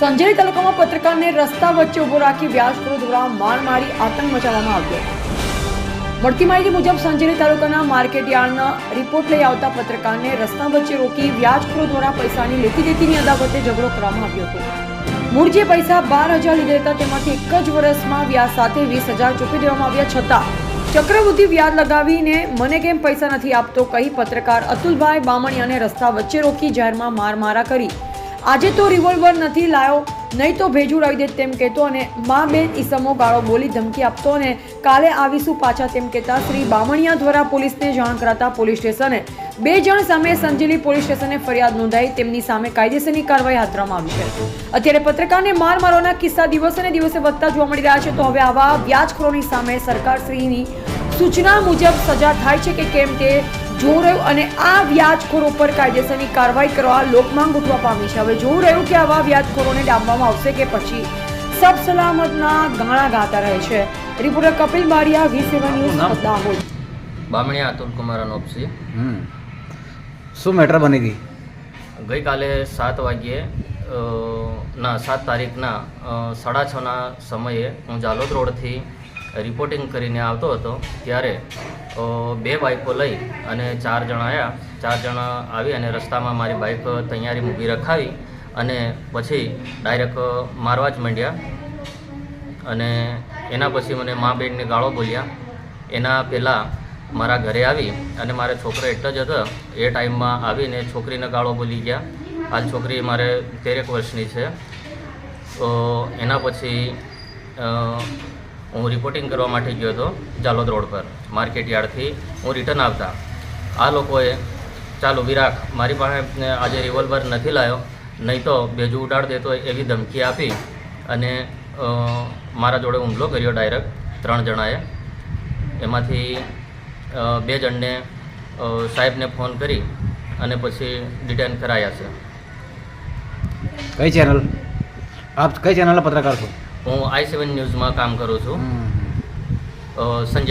સંજેલી તાલુકામાં પત્રકારને રસ્તા વચ્ચે ઊભો રાખી વ્યાજખોરો દ્વારા માર મારી આતંક મચાવવામાં આવ્યો. મળતી માહિતી મુજબ સંજેલી તાલુકાના માર્કેટ યાર્ડના રિપોર્ટ લઈ આવતા પત્રકારને રસ્તા વચ્ચે રોકી વ્યાજખોરો દ્વારા પૈસાની લેતી દેતીની અદાવતે ઝઘડો કરવામાં આવ્યો હતો. મૂળ પૈસા બાર હજાર લીધા હતા તેમાંથી એક જ વર્ષમાં વ્યાજ સાથે વીસ હજાર ચૂકવી દેવામાં આવ્યા છતાં ચક્રવૃદ્ધિ વ્યાજ લગાવીને મને કેમ પૈસા નથી આપતો કહી પત્રકાર અતુલભાઈ બામણિયાને રસ્તા વચ્ચે રોકી જાહેરમાં માર મારા કરી. આજે તો રિવોલ્વર નથી લાવ્યો નહીં તો ભેજું લાવી દે તેમ કહેતો અને મા બેન ઈસમો ગાળો બોલી ધમકી આપતો અને કાલે આવીશું પાછા તેમ કહેતા શ્રી બામણિયા દ્વારા પોલીસને જાણ કરાતા પોલીસ સ્ટેશને. બે જણ સામે સંજેલી પોલીસ સ્ટેશને ફરિયાદ નોંધાઈ, તેમની સામે કાયદેસરની કાર્યવાહી હાથ ધરવામાં આવી છે. અત્યારે પત્રકારને માર મારવાના કિસ્સા દિવસે દિવસે વધતા જોવા મળી રહ્યા છે, તો હવે આવા વ્યાજખોરોની સામે સરકારશ્રીની સૂચના મુજબ સજા થાય છે કે કેમ તે જોવું રહ્યું અને આ વ્યાજખોરો ઉપર કાયદેસરની કાર્યવાહી કરવા લોકમાંગ ઉઠવા પામી છે. હવે જોવું રહ્યું કે આવા વ્યાજખોરોને ડામવામાં આવશે કે પછી સબ સલામતના ગાણા ગાતા રહે છે. Reporter Kapil Bariya V seven news Dahod. Bamaniya Atul Kumar Anopsi હમ. શું મેટર બની હતી? ગઈકાલે સાત વાગ્યે ના સાત તારીખના સાડા છના સમયે હું જાલોદ રોડથી રિપોર્ટિંગ કરીને આવતો હતો ત્યારે બે બાઇકો લઈ અને ચાર જણા આવ્યા ચાર જણા આવી અને રસ્તામાં મારી બાઇક તૈયારી ઊભી રખાવી અને પછી ડાયરેક્ટ મારવા જ માંડ્યા. અને એના પછી મને મા બેનને ગાળો બોલ્યા. એના પહેલાં મારા ઘરે આવી અને મારે છોકરો એટલો જ હતો. એ ટાઈમમાં આવીને છોકરીને ગાળો બોલી ગયા. હાલ છોકરી મારે તેરેક વર્ષની છે. તો એના પછી હું રિપોર્ટિંગ કરવા માટે ગયો હતો જાલોદ રોડ પર. માર્કેટ યાર્ડથી હું રિટર્ન આવતા. આ લોકોએ ચાલો વિરાક મારી પાસે આજે રિવોલ્વર નથી લાવ્યો નહીં તો બેજુ ઉડાડ દેતો એવી ધમકી આપી અને મારા જોડે હુમલો કર્યો ડાયરેક્ટ ત્રણ જણાએ. એમાંથી બે જણને સાહેબને ફોન કરી અને પછી ડિટેન કરાયા છે. કઈ ચેનલ આપ કઈ ચેનલના પત્રકાર છો? હું આઈ સેવન ન્યૂઝમાં કામ કરું છું. સંજય